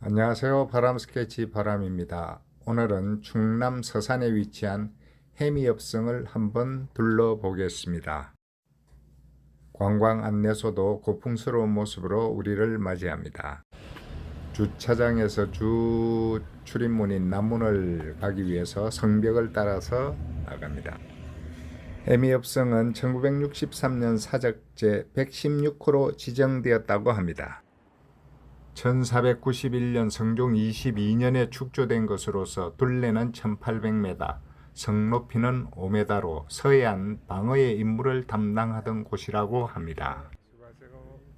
안녕하세요. 바람 스케치 바람입니다. 오늘은 충남 서산에 위치한 해미엽성을 한번 둘러보겠습니다. 관광 안내소도 고풍스러운 모습으로 우리를 맞이합니다. 주차장에서 주 출입문인 남문을 가기 위해서 성벽을 따라서 나갑니다. 해미엽성은 1963년 사적제 116호로 지정되었다고 합니다. 1491년 성종 22년에 축조된 것으로서 둘레는 1800m, 성 높이는 5m로 서해안 방어의 임무를 담당하던 곳이라고 합니다.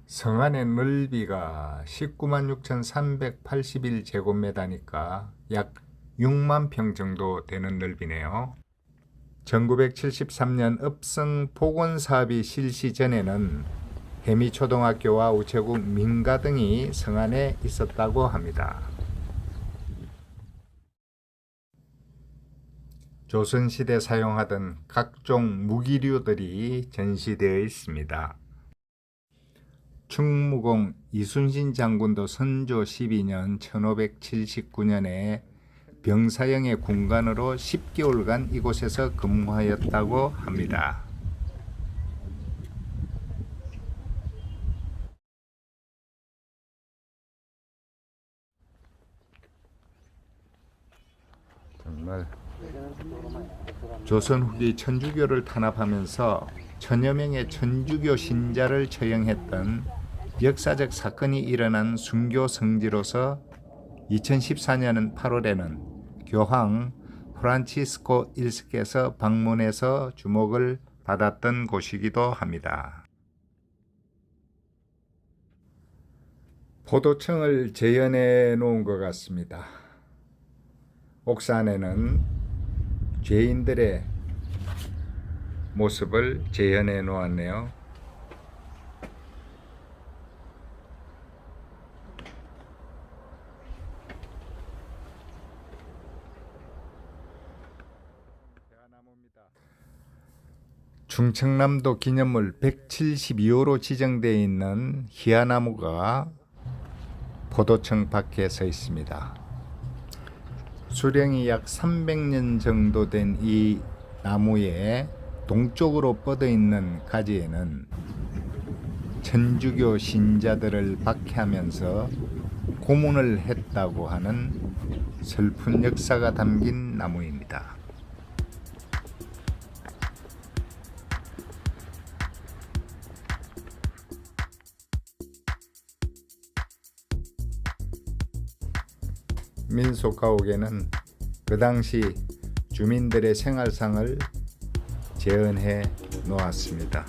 성 안의 넓이가 19만 6,381제곱미터니까 약 6만 평 정도 되는 넓이네요. 1973년 읍성 복원 사업이 실시 전에는 해미초등학교와 우체국 민가 등이 성안에 있었다고 합니다. 조선시대 사용하던 각종 무기류들이 전시되어 있습니다. 충무공 이순신 장군도 선조 12년 1579년에 병사형의 군관으로 10개월간 이곳에서 근무하였다고 합니다. 정말 조선 후기 천주교를 탄압하면서 천여 명의 천주교 신자를 처형했던 역사적 사건이 일어난 순교 성지로서 2014년 8월에는 교황 프란치스코 1세께서 방문해서 주목을 받았던 곳이기도 합니다. 포도청을 재현해 놓은 것 같습니다. 옥산에는 죄인들의 모습을 재현해 놓았네요. 중청남도 기념물 172호로 지정되어 있는 희아나무가 포도청 밖에 서 있습니다. 수령이 약 300년 정도 된 이 나무의 동쪽으로 뻗어 있는 가지에는 천주교 신자들을 박해하면서 고문을 했다고 하는 슬픈 역사가 담긴 나무입니다. 민속가옥에는 그 당시 주민들의 생활상을 재현해 놓았습니다.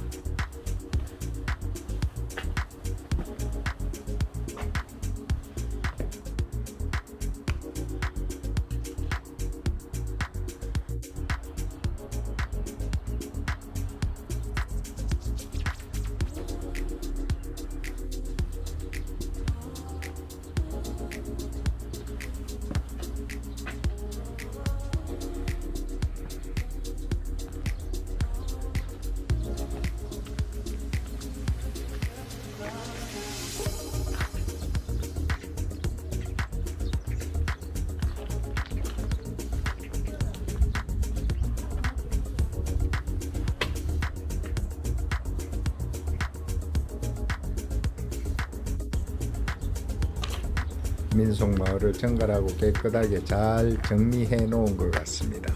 민속마을을 정갈하고 깨끗하게 잘 정리해 놓은 것 같습니다.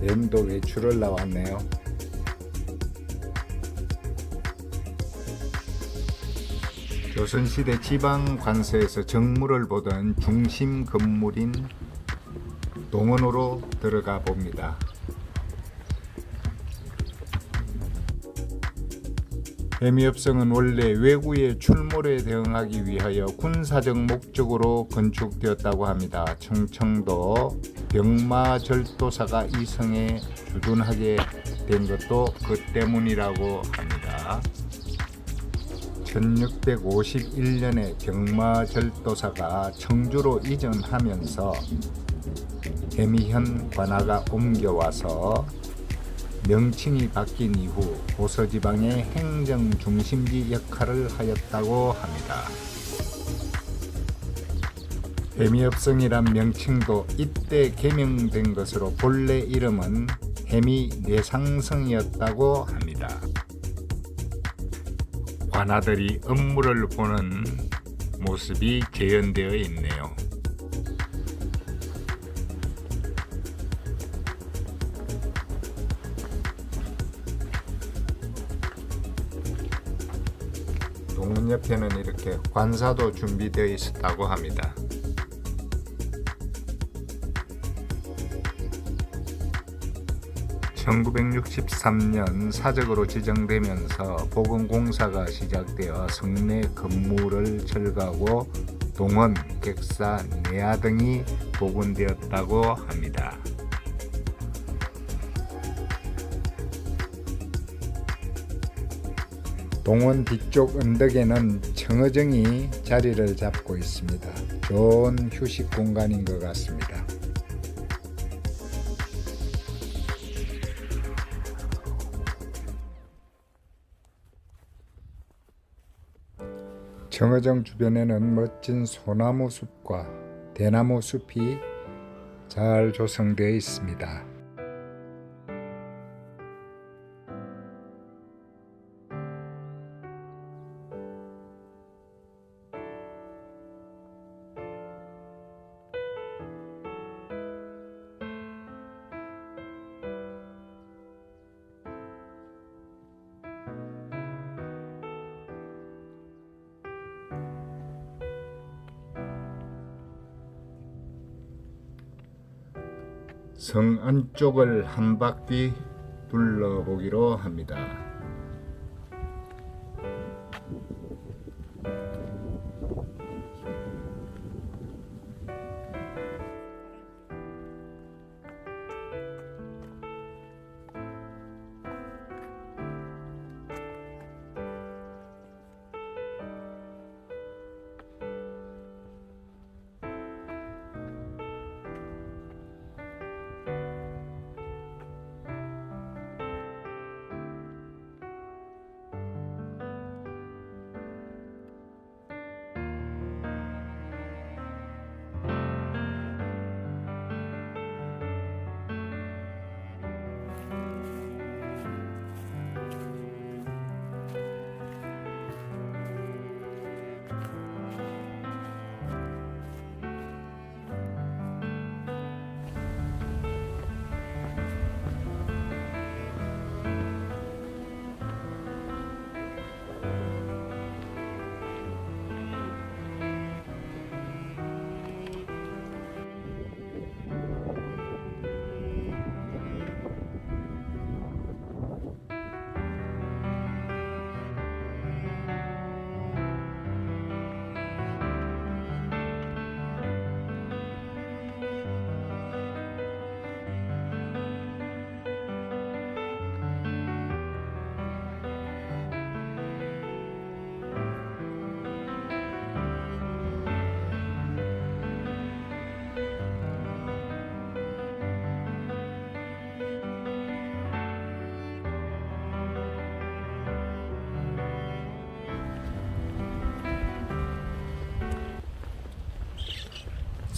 램도 외출을 나왔네요. 조선시대 지방 관서에서 정무를 보던 중심 건물인 동원으로 들어가 봅니다. 해미업성은 원래 외구의 출몰에 대응하기 위하여 군사적 목적으로 건축되었다고 합니다. 청청도 병마절도사가 이 성에 주둔하게 된 것도 그 때문이라고 합니다. 1651년에 병마절도사가 청주로 이전하면서 해미현 관아가 옮겨와서 명칭이 바뀐 이후 고서지방의 행정 중심지 역할을 하였다고 합니다. 해미업성이란 명칭도 이때 개명된 것으로 본래 이름은 해미 내상성이었다고 합니다. 관아들이 업무를 보는 모습이 재현되어 있네요. 문 옆에는 이렇게 관사도 준비되어 있었다고 합니다. (1963년) 사적으로 지정되면서 보건공사가 시작되어 성내 건물을 철거하고 동원, 객사, 내야 등이 복원되었다고 합니다. 동원 뒤쪽 언덕에는 청어정이 자리를 잡고 있습니다. 좋은 휴식 공간인 것 같습니다. 청어정 주변에는 멋진 소나무 숲과 대나무 숲이 잘 조성되어 있습니다. 성 안쪽을 한 바퀴 둘러보기로 합니다.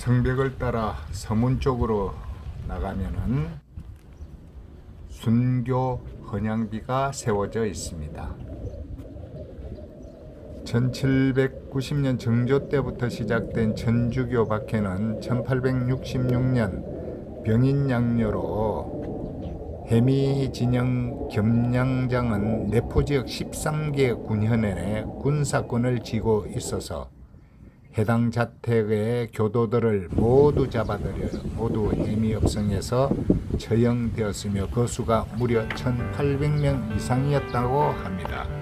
성벽을 따라 서문 쪽으로 나가면은 순교 헌양비가 세워져 있습니다. 1790년 정조 때부터 시작된 천주교 박해는 1866년 병인양요로 해미 진영 겸양장은 내포 지역 13개 군현에 군사권을 쥐고 있어서 해당 자택의 교도들을 모두 잡아들여 모두 해미업성에서 처형되었으며 그 수가 무려 1800명 이상이었다고 합니다.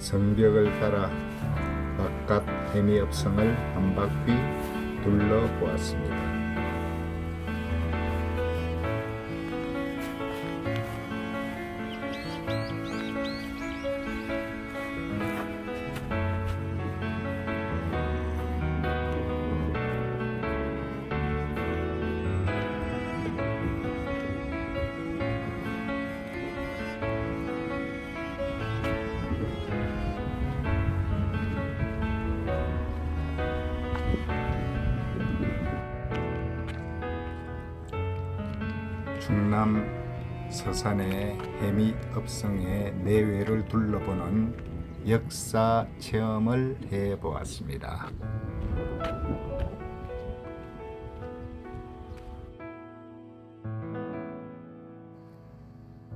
성벽을 따라 바깥 해미업성을 한 바퀴 둘러보았습니다. 충남 서산의 해미업성의 내외를 둘러보는 역사 체험을 해보았습니다.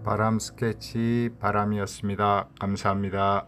바람 스케치 바람이었습니다. 감사합니다.